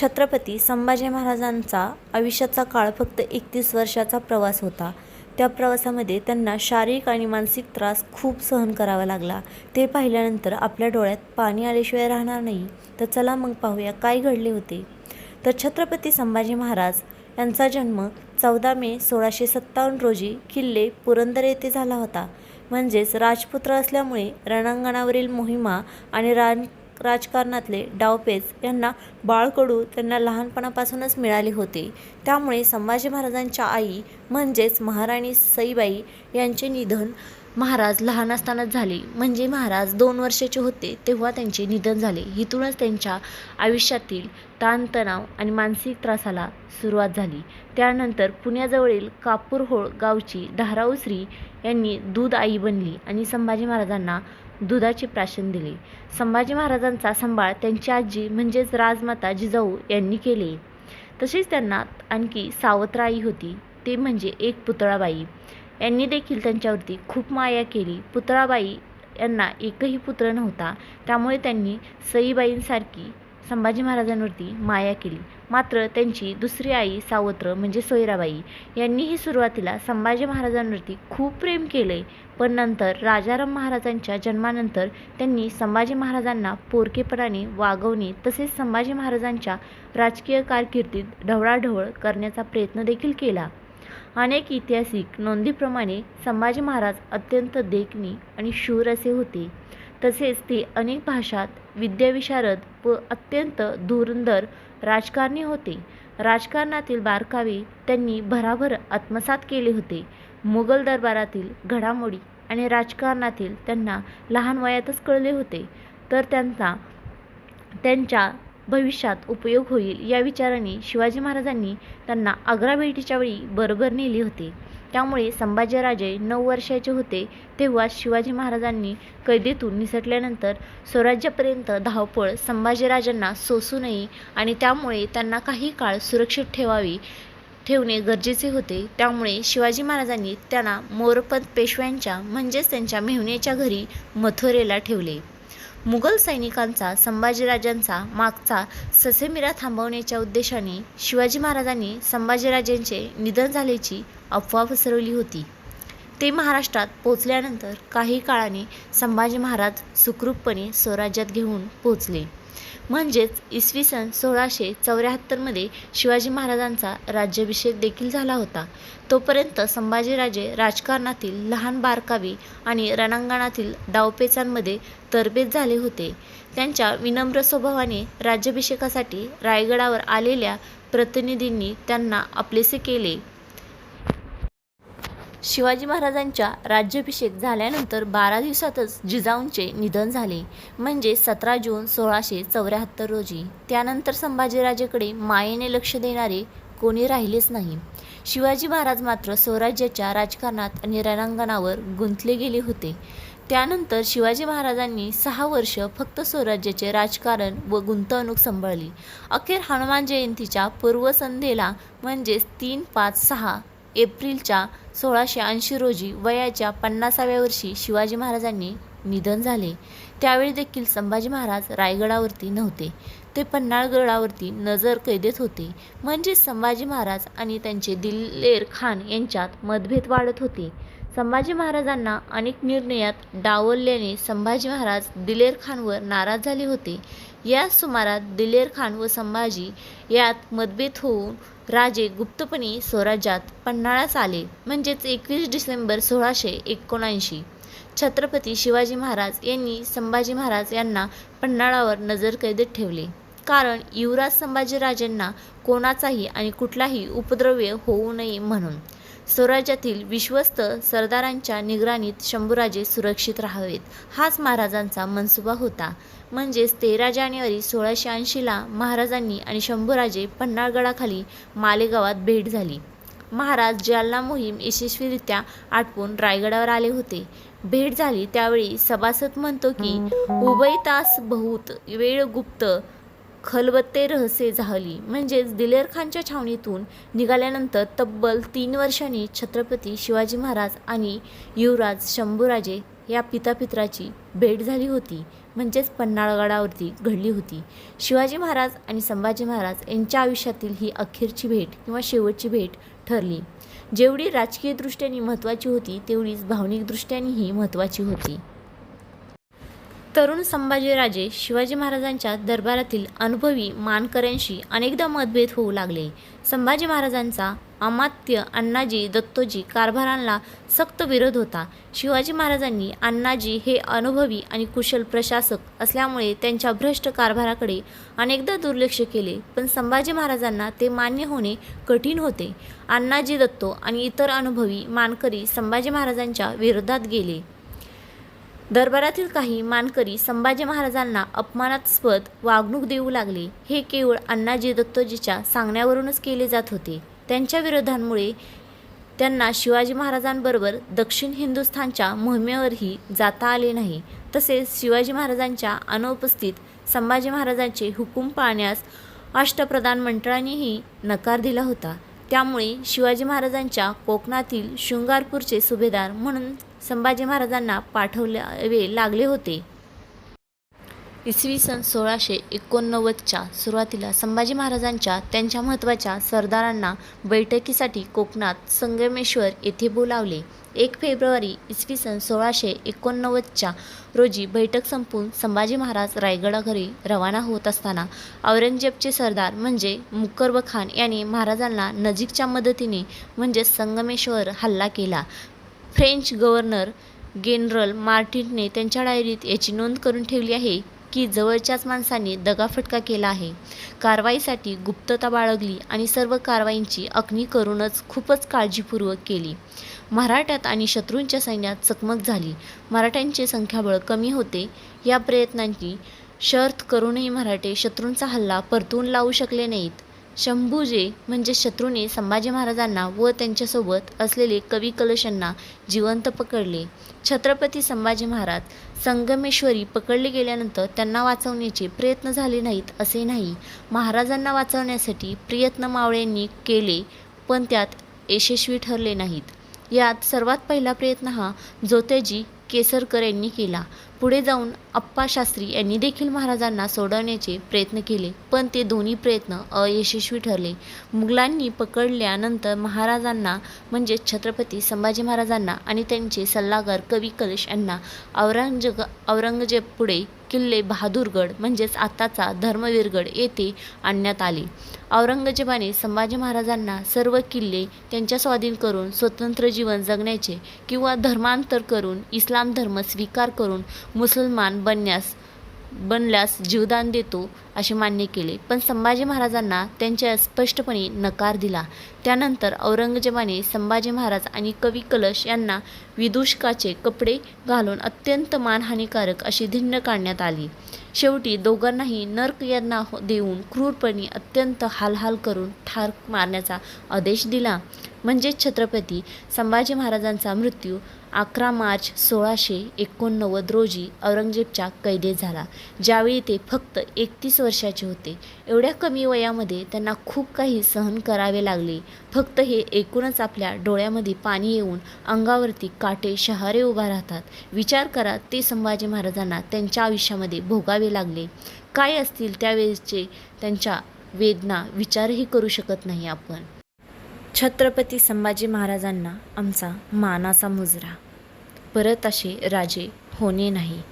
छत्रपती संभाजी महाराजांचा आयुष्याचा काळ फक्त एकतीस वर्षाचा प्रवास होता. त्या प्रवासामध्ये त्यांना शारीरिक आणि मानसिक त्रास खूप सहन करावा लागला. ते पाहिल्यानंतर आपल्या डोळ्यात पाणी आल्याशिवाय राहणार नाही. तर चला मग पाहूया काय घडले होते. तर छत्रपती संभाजी महाराज यांचा जन्म चौदा मे सोळाशे सत्तावन्न रोजी किल्ले पुरंदर येथे झाला होता. म्हणजेच राजपुत्र असल्यामुळे रणांगणावरील मोहिमा आणि रान राजकारणातले डावपेच यांना बाळकडू त्यांना लहानपणापासूनच मिळाले होते. त्यामुळे संभाजी महाराजांच्या आई म्हणजेच महाराणी सईबाई यांचे निधन महाराज लहान असतानाच झाले. म्हणजे महाराज दोन वर्षाचे होते तेव्हा त्यांचे निधन झाले. इथूनच त्यांच्या आयुष्यातील ताणतणाव आणि मानसिक त्रासाला सुरुवात झाली. त्यानंतर पुण्याजवळील कापूरहोळ गावची धाराऊ श्री यांनी दूध आई बनली आणि संभाजी महाराजांना दुधाचे प्राशन दिले. संभाजी महाराजांचा सांभाळ त्यांची आजी म्हणजेच राजमाता जिजाऊ यांनी केले. तसेच त्यांना आणखी सावत्र आई होती. ते म्हणजे एक पुतळाबाई. यांनी देखील त्यांच्यावरती खूप माया केली. पुतळाबाई यांना एकही पुत्र नव्हता. त्यामुळे त्यांनी सईबाईंसारखी संभाजी महाराजांवरती माया केली. मात्र त्यांची दुसरी आई सावत्र म्हणजे सोयराबाई यांनीही सुरुवातीला संभाजी महाराजांवरती खूप प्रेम केले. पण नंतर राजाराम महाराजांच्या जन्मानंतर त्यांनी संभाजी महाराजांना पोरकेपणाने वागवणे तसेच संभाजी महाराजांच्या राजकीय कारकिर्दीत ढवळाढवळ करण्याचा प्रयत्न देखील केला. अनेक ऐतिहासिक नोंदीप्रमाणे संभाजी महाराज अत्यंत देखणी आणि शूर असे होते. तसेच ते अनेक भाषात विद्याविशारद व अत्यंत धुरंदर राजकारणी होते. राजकारणातील बारकावे त्यांनी भराभर आत्मसात केले होते. मुघल दरबारातील घडामोडी आणि राजकारणातील त्यांना लहान वयातच कळले होते. तर त्यांचा त्यांच्या भविष्यात उपयोग होईल या विचाराने शिवाजी महाराजांनी त्यांना आग्रा भेटीच्या वेळी बरोबर नेले होते. त्यामुळे संभाजीराजे नऊ वर्षाचे होते तेव्हा शिवाजी महाराजांनी कैदेतून निसटल्यानंतर स्वराज्यापर्यंत धावपळ संभाजीराजांना सोसू नये आणि त्यामुळे त्यांना काही काळ सुरक्षित ठेवावी ठेवणे गरजेचे होते. त्यामुळे शिवाजी महाराजांनी त्यांना मोरपंत पेशव्यांच्या म्हणजेच त्यांच्या मेहुण्याच्या घरी मथुरेला ठेवले. मुघल सैनिकांचा संभाजीराजांचा मागचा ससेमिरा थांबवण्याच्या उद्देशाने शिवाजी महाराजांनी संभाजीराजांचे निधन झाल्याची अफवा पसरवली होती. ते महाराष्ट्रात पोचल्यानंतर काही काळाने संभाजी महाराज सुखरूपपणे स्वराज्यात घेऊन पोचले म्हणजेच इसवी सन सोळाशे चौऱ्याहत्तरमध्ये शिवाजी महाराजांचा राज्याभिषेक देखील झाला होता. तोपर्यंत संभाजीराजे राजकारणातील लहान बारकावी आणि रणांगणातील डावपेचांमध्ये तरबेज झाले होते. त्यांच्या विनम्र स्वभावाने राज्याभिषेकासाठी रायगडावर आलेल्या प्रतिनिधींनी त्यांना आपलेसे केले. शिवाजी महाराजांच्या राज्याभिषेक झाल्यानंतर बारा दिवसातच जिजाऊंचे निधन झाले. म्हणजे सतरा जून सोळाशे चौऱ्याहत्तर रोजी. त्यानंतर संभाजीराजेकडे मायेने लक्ष देणारे कोणी राहिलेच नाही. शिवाजी महाराज मात्र स्वराज्याच्या राजकारणात आणि रणांगणावर गुंतले गेले होते. त्यानंतर शिवाजी महाराजांनी सहा वर्ष फक्त स्वराज्याचे राजकारण व गुंतवणूक सांभाळली. अखेर हनुमान जयंतीच्या पूर्वसंध्येला म्हणजेच तीन पाच सहा एप्रिलच्या सोळाशे ऐंशी रोजी वयाच्या पन्नासाव्या वर्षी शिवाजी महाराजांनी निधन झाले. त्यावेळी देखील संभाजी महाराज रायगडावरती नव्हते. ते पन्हाळगडावरती नजर कैदेत होते. म्हणजेच संभाजी महाराज आणि त्यांचे दिलेर खान यांच्यात मतभेद वाढत होते. संभाजी महाराजांना अनेक निर्णयात डावलल्याने संभाजी महाराज दिलेर खानवर नाराज झाले होते. या सुमारात दिलेर खान व संभाजी यात मतभेद होऊन राजे गुप्तपणे स्वराज्यात पन्हाळास आले. म्हणजेच एकवीस डिसेंबर सोळाशे एकोणऐंशी. छत्रपती शिवाजी महाराज यांनी संभाजी महाराज यांना पन्हाळावर नजरकैदेत ठेवले. कारण युवराज संभाजीराजांना कोणाचाही आणि कुठलाही उपद्रव्य होऊ नये म्हणून. स्वराज्यातील विश्वस्त सरदारांच्या निगराणीत शंभूराजे सुरक्षित राहावेत. हाच महाराजांचा मनसुबा होता. म्हणजेच तेरा जानेवारी सोळाशे ऐंशीला महाराजांनी आणि शंभूराजे पन्हाळगडाखाली मालेगावात भेट झाली. महाराज जालना मोहीम यशस्वीरित्या आटपून रायगडावर आले होते. भेट झाली त्यावेळी सभासद म्हणतो की उभय तास बहुत वेळ गुप्त खलबत्ते रहस्य झाली. म्हणजेच दिलेर खानच्या छावणीतून निघाल्यानंतर तब्बल तीन वर्षांनी छत्रपती शिवाजी महाराज आणि युवराज शंभूराजे या पितापित्राची भेट झाली होती. म्हणजेच पन्हाळगडावरती घडली होती. शिवाजी महाराज आणि संभाजी महाराज यांच्या आयुष्यातील ही अखेरची भेट किंवा शेवटची भेट ठरली. जेवढी राजकीयदृष्ट्याने महत्त्वाची होती तेवढीच भावनिकदृष्ट्यानेही महत्त्वाची होती. तरुण संभाजीराजे शिवाजी महाराजांच्या दरबारातील अनुभवी मानकऱ्यांशी अनेकदा मतभेद होऊ लागले. संभाजी महाराजांचा अमात्य अण्णाजी दत्तोजी कारभारांना सक्त विरोध होता. शिवाजी महाराजांनी अण्णाजी हे अनुभवी आणि कुशल प्रशासक असल्यामुळे त्यांच्या भ्रष्ट कारभाराकडे अनेकदा दुर्लक्ष केले पण संभाजी महाराजांना ते मान्य होणे कठीण होते. अण्णाजी दत्तो आणि इतर अनुभवी मानकरी संभाजी महाराजांच्या विरोधात गेले. दरबारातील काही मानकरी संभाजी महाराजांना अपमानास्पद वागणूक देऊ लागले. हे केवळ अण्णाजी दत्तोजीच्या सांगण्यावरूनच केले जात होते. त्यांच्या विरोधांमुळे त्यांना शिवाजी महाराजांबरोबर दक्षिण हिंदुस्थानच्या मोहिमेवरही जाता आले नाही. तसेच शिवाजी महाराजांच्या अनुपस्थित संभाजी महाराजांचे हुकूम पाळण्यास अष्टप्रधान मंडळानेही नकार दिला होता. त्यामुळे शिवाजी महाराजांच्या कोकणातील शृंगारपूरचे सुभेदार म्हणून संभाजी महाराजांना पाठवले लागले होते. इसवी सन सोळाशे एकोणनव्वदच्या सुरुवातीला संभाजी महाराजांच्या त्यांच्या महत्त्वाच्या सरदारांना बैठकीसाठी कोकणात संगमेश्वर येथे बोलावले. एक फेब्रुवारी इसवी सन सोळाशे एकोणनव्वदच्या रोजी बैठक संपून संभाजी महाराज रायगडाकडे रवाना होत असताना औरंगजेबचे सरदार म्हणजे मुकर्ब खान यांनी महाराजांना नजीकच्या मदतीने म्हणजे संगमेश्वर हल्ला केला. फ्रेंच गव्हर्नर गेनरल मार्टिनने त्यांच्या डायरीत याची नोंद करून ठेवली आहे की जवळच्याच माणसांनी दगाफटका केला आहे. कारवाईसाठी गुप्तता बाळगली आणि सर्व कारवाईंची अग्नी करूनच खूपच काळजीपूर्वक केली. मराठ्यात आणि शत्रूंच्या सैन्यात चकमक झाली. मराठ्यांचे संख्याबळ कमी होते. या प्रयत्नांची शर्त करूनही मराठे शत्रूंचा हल्ला परतून लावू शकले नाहीत. शंभूजे म्हणजे शत्रूने संभाजी महाराजांना व त्यांच्यासोबत असलेले कवी कलशांना जिवंत पकडले. छत्रपती संभाजी महाराज संगमेश्वरी पकडले गेल्यानंतर त्यांना वाचवण्याचे प्रयत्न झाले नाहीत असे नाही. महाराजांना वाचवण्यासाठी प्रयत्न मावळ्यांनी केले पण त्यात यशस्वी ठरले नाहीत. यात सर्वात पहिला प्रयत्न हा जोत्याजी केसरकर यांनी केला. पुढे जाऊन अप्पा शास्त्री यांनी देखील महाराजांना सोडवण्याचे प्रयत्न केले. पण ते दोन्ही प्रयत्न अयशस्वी ठरले. मुघलांनी पकडल्यानंतर महाराजांना म्हणजे छत्रपती संभाजी महाराजांना आणि त्यांचे सल्लागार कवी कलश यांना औरंगजग औरंगजेब पुढे किल्ले बहादूरगड म्हणजेच आताचा धर्मवीरगड येथे आणण्यात आले. औरंगजेबाने संभाजी महाराजांना सर्व किल्ले त्यांच्या स्वाधीन करून स्वतंत्र जीवन जगण्याचे किंवा धर्मांतर करून इस्लाम धर्म स्वीकार करून मुसलमान बनण्यास बनल्यास जीवदान देतो असे मान्य केले. पण संभाजी महाराजांना त्यांच्या स्पष्टपणे नकार दिला. त्यानंतर औरंगजेबाने संभाजी महाराज आणि कवी कलश यांना विदूषकाचे कपडे घालून अत्यंत मानहानिकारक अशी धिंड काढण्यात आली. शेवटी दोघांनाही नर्क यांना हो- देऊन क्रूरपणे अत्यंत हालहाल करून ठार मारण्याचा आदेश दिला. म्हणजेच छत्रपती संभाजी महाराजांचा मृत्यू अकरा मार्च सोळाशे एकोणनव्वद रोजी औरंगजेबच्या कैदेत झाला. ज्यावेळी ते फक्त एकतीस वर्षाचे होते. एवढ्या कमी वयामध्ये त्यांना खूप काही सहन करावे लागले. फक्त हे एकूणच आपल्या डोळ्यामध्ये पाणी येऊन अंगावरती काटे शहारे उभा राहतात. विचार करा ते संभाजी महाराजांना त्यांच्या आयुष्यामध्ये भोगावे लागले. काय असतील त्यावेळेचे त्यांच्या वेदना विचारही करू शकत नाही आपण. छत्रपती संभाजी महाराजांना आमचा मानाचा मुजरा. परत असे राजे होणे नाही.